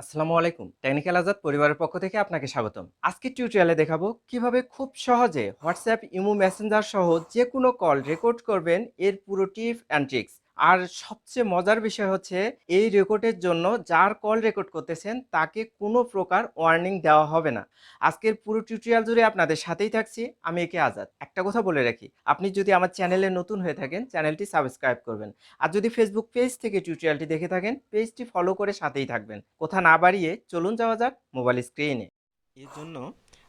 আসসালামু আলাইকুম। টেকনিক্যাল আজাদ পরিবারের পক্ষ থেকে আপনাকে স্বাগতম। আজকের টিউটোরিয়ালে দেখাবো কীভাবে খুব সহজে হোয়াটসঅ্যাপ ইমো মেসেঞ্জার সহ যে কোনো কল রেকর্ড করবেন। এর পুরো টিপ অ্যান্ড ট্রিক্স আর সবচেয়ে মজার বিষয় হচ্ছে, এই রেকর্ডের জন্য যার কল রেকর্ড করতেছেন, তাকে কোনো প্রকার ওয়ার্নিং দেওয়া হবে না। আজকের পুরো টিউটোরিয়াল জুড়ে আপনাদের সাথেই থাকছি, আমি একে আজাদ। একটা কথা বলে রাখি, আপনি যদি আমার চ্যানেলে নতুন হয়ে থাকেন চ্যানেলটি সাবস্ক্রাইব করবেন। আর যদি ফেসবুক পেজ থেকে টিউটোরিয়ালটি দেখে থাকেন পেজটি ফলো করে সাথেই থাকবেন। কথা না বাড়িয়ে চলুন যাওয়া যাক মোবাইল স্ক্রিনে এর জন্য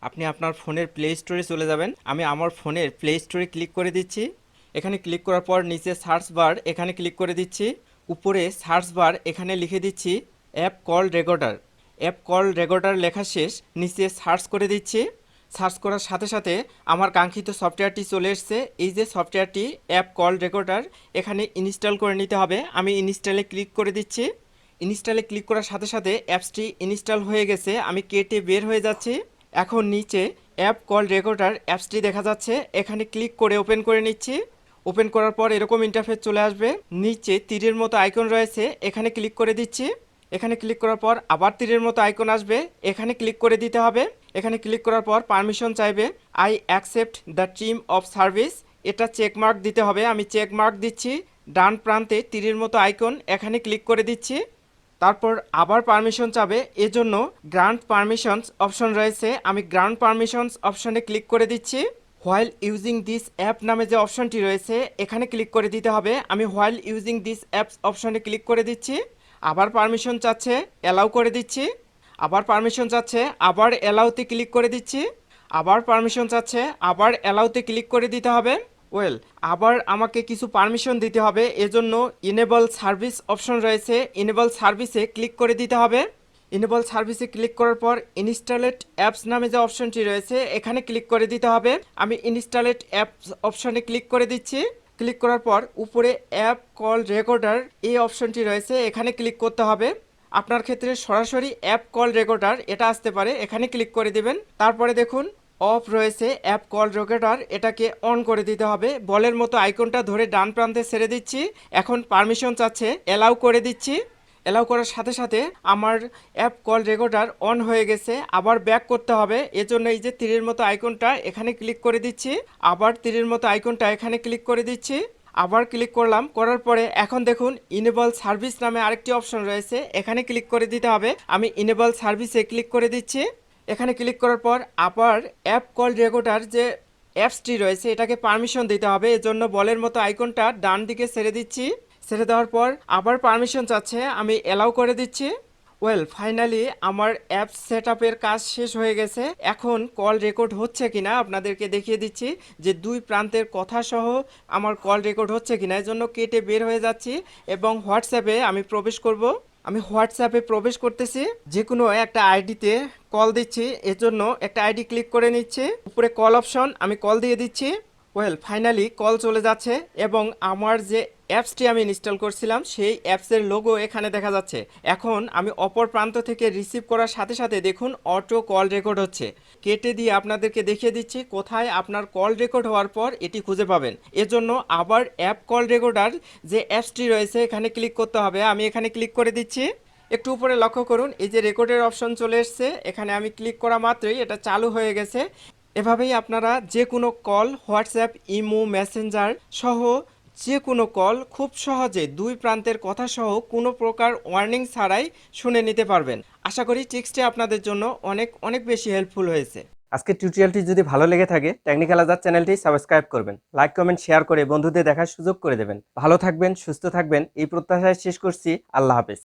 আপনি আপনার ফোনের প্লে স্টোরে চলে যাবেন। আমি আমার ফোনের প্লে স্টোরে ক্লিক করে দিচ্ছি। এখানে ক্লিক করার পর নিচে সার্চ বার এখানে ক্লিক করে দিচ্ছি। উপরে সার্চ বার এখানে লিখে দিচ্ছি app call recorder app call recorder লেখা শেষ, নিচে সার্চ করে দিচ্ছি। সার্চ করার সাথে সাথে আমার কাঙ্ক্ষিত সফটওয়্যারটি চলে এসছে। এই যে সফটওয়্যারটি অ্যাপ কল রেকর্ডার এখানে ইনস্টল করে নিতে হবে। আমি ইনস্টলে ক্লিক করে দিচ্ছি। ইনস্টলে ক্লিক করার সাথে সাথে অ্যাপসটি ইনস্টল হয়ে গেছে। আমি কেটে বের হয়ে যাচ্ছি। এখন নিচে অ্যাপ কল রেকর্ডার অ্যাপসটি দেখা যাচ্ছে। এখানে ক্লিক করে ওপেন করে নিচ্ছি। ওপেন করার পর এরকম ইন্টারফেস চলে আসবে। নিচে তীরের মতো আইকন রয়েছে, এখানে ক্লিক করে দিচ্ছি। এখানে ক্লিক করার পর আবার তীরের মতো আইকন আসবে, এখানে ক্লিক করে দিতে হবে। এখানে ক্লিক করার পর পারমিশন চাইবে। I accept the term of service এটা চেক মার্ক দিতে হবে, আমি চেক মার্ক দিচ্ছি। ডান প্রান্তে তীরের মতো আইকন এখানে ক্লিক করে দিচ্ছি। তারপর আবার পারমিশন চাবে, এজন্য গ্রান্ট পারমিশনস অপশন রয়েছে, আমি গ্রান্ট পারমিশনস অপশনে ক্লিক করে দিচ্ছি। হোয়াইল ইউজিং দিস অ্যাপ নামে যে অপশনটি রয়েছে, এখানে ক্লিক করে দিতে হবে। আমি হোয়াইল ইউজিং দিস অ্যাপস অপশনে ক্লিক করে দিচ্ছি। আবার পারমিশন চাচ্ছে অ্যালাউ করে দিচ্ছি। আবার পারমিশন চাচ্ছে, আবার অ্যালাউতে ক্লিক করে দিচ্ছি। আবার পারমিশন চাচ্ছে, আবার অ্যালাউতে ক্লিক করে দিতে হবে। ওয়েল আবার আমাকে কিছু পারমিশন দিতে হবে। এজন্য ইনেবল সার্ভিস অপশন রয়েছে। ইনেবল সার্ভিসে ক্লিক করে দিতে হবে। ইনেবল সার্ভিসে ক্লিক করার পর ইনস্টলেট অ্যাপস নামে যে অপশনটি রয়েছে, এখানে ক্লিক করে দিতে হবে। আমি ইনস্টলেট অ্যাপস অপশনে ক্লিক করে দিচ্ছি। ক্লিক করার পর উপরে অ্যাপ কল রেকর্ডার এই অপশনটি রয়েছে, এখানে ক্লিক করতে হবে। আপনার ক্ষেত্রে সরাসরি অ্যাপ কল রেকর্ডার এটা আসতে পারে, এখানে ক্লিক করে দিবেন। তারপরে দেখুন অফ রয়েছে অ্যাপ কল রেকর্ডার এটাকে অন করে দিতে হবে। বলের মতো আইকনটা ধরে ডান প্রান্তে ছেড়ে দিচ্ছি। এখন পারমিশন চাচ্ছে অ্যালাউ করে দিচ্ছি। অ্যালাউ করার সাথে সাথে আমার অ্যাপ কল রেকর্ডার অন হয়ে গেছে। আবার ব্যাক করতে হবে। এজন্য এই যে তীরের মতো আইকনটা এখানে ক্লিক করে দিচ্ছি। আবার তীরের মতো আইকনটা এখানে ক্লিক করে দিচ্ছি। আবার ক্লিক করলাম। করার পরে এখন দেখুন ইনেবল সার্ভিস নামে আরেকটি অপশন রয়েছে। এখানে ক্লিক করে দিতে হবে। আমি ইনেবল সার্ভিসে ক্লিক করে দিচ্ছি। এখানে ক্লিক করার পর আবার অ্যাপ কল রেকর্ডার যে অ্যাপসটি রয়েছে, এটাকে পারমিশন দিতে হবে। এজন্য বলের মতো আইকনটা ডান দিকে ছেড়ে দিচ্ছি। ছেড়ে দেওয়ার পর আবার পারমিশন চাচ্ছে, আমি অ্যালাউ করে দিচ্ছি। ওয়েল ফাইনালি আমার অ্যাপ সেট আপের কাজ শেষ হয়ে গেছে। এখন কল রেকর্ড হচ্ছে কিনা আপনাদেরকে দেখিয়ে দিচ্ছি যে দুই প্রান্তের কথা সহ আমার কল রেকর্ড হচ্ছে কিনা। এর জন্য কেটে বের হয়ে যাচ্ছি এবং হোয়াটসঅ্যাপে আমি প্রবেশ করব। আমি হোয়াটসঅ্যাপে প্রবেশ করতেছি। যে কোনো একটা আইডিতে কল দিচ্ছি। এর জন্য একটা আইডি ক্লিক করে নিচ্ছি। উপরে কল অপশন আমি কল দিয়ে দিচ্ছি। ওয়েল ফাইনালি কল চলে যাচ্ছে এবং আমার যে অ্যাপসটি আমি ইনস্টল করছিলাম, সেই অ্যাপসের লোগো এখানে দেখা যাচ্ছে। এখন আমি অপর প্রান্ত থেকে রিসিভ করার সাথে সাথে দেখুন, অটো কল রেকর্ড হচ্ছে। কেটে দিয়ে আপনাদেরকে দেখিয়ে দিচ্ছি, কোথায় আপনার কল রেকর্ড হওয়ার পর এটি খুঁজে পাবেন। এজন্য আবার অ্যাপ কল রেকর্ডার যে অ্যাপসটি রয়েছে, এখানে ক্লিক করতে হবে। আমি এখানে ক্লিক করে দিচ্ছি। একটু উপরে লক্ষ্য করুন, এই যে রেকর্ডের অপশন চলে এসছে। এখানে আমি ক্লিক করা মাত্রই এটা চালু হয়ে গেছে। এভাবেই আপনারা যে কোনো কল, হোয়াটসঅ্যাপ, ইমো, মেসেঞ্জার সহ যে কোনো কল খুব সহজে দুই প্রান্তের কথা সহ কোনো প্রকার ওয়ার্নিং ছাড়াই শুনে নিতে পারবেন। আশা করি টিক্সটি আপনাদের জন্য অনেক অনেক বেশি হেল্পফুল হয়েছে। আজকে টিউটোরিয়ালটি যদি ভালো লেগে থাকে, টেকনিক্যাল আজাদ চ্যানেলটি সাবস্ক্রাইব করবেন। লাইক, কমেন্ট, শেয়ার করে বন্ধুদের দেখার সুযোগ করে দেবেন। ভালো থাকবেন, সুস্থ থাকবেন, এই প্রত্যাশায় শেষ করছি। আল্লাহ হাফেজ।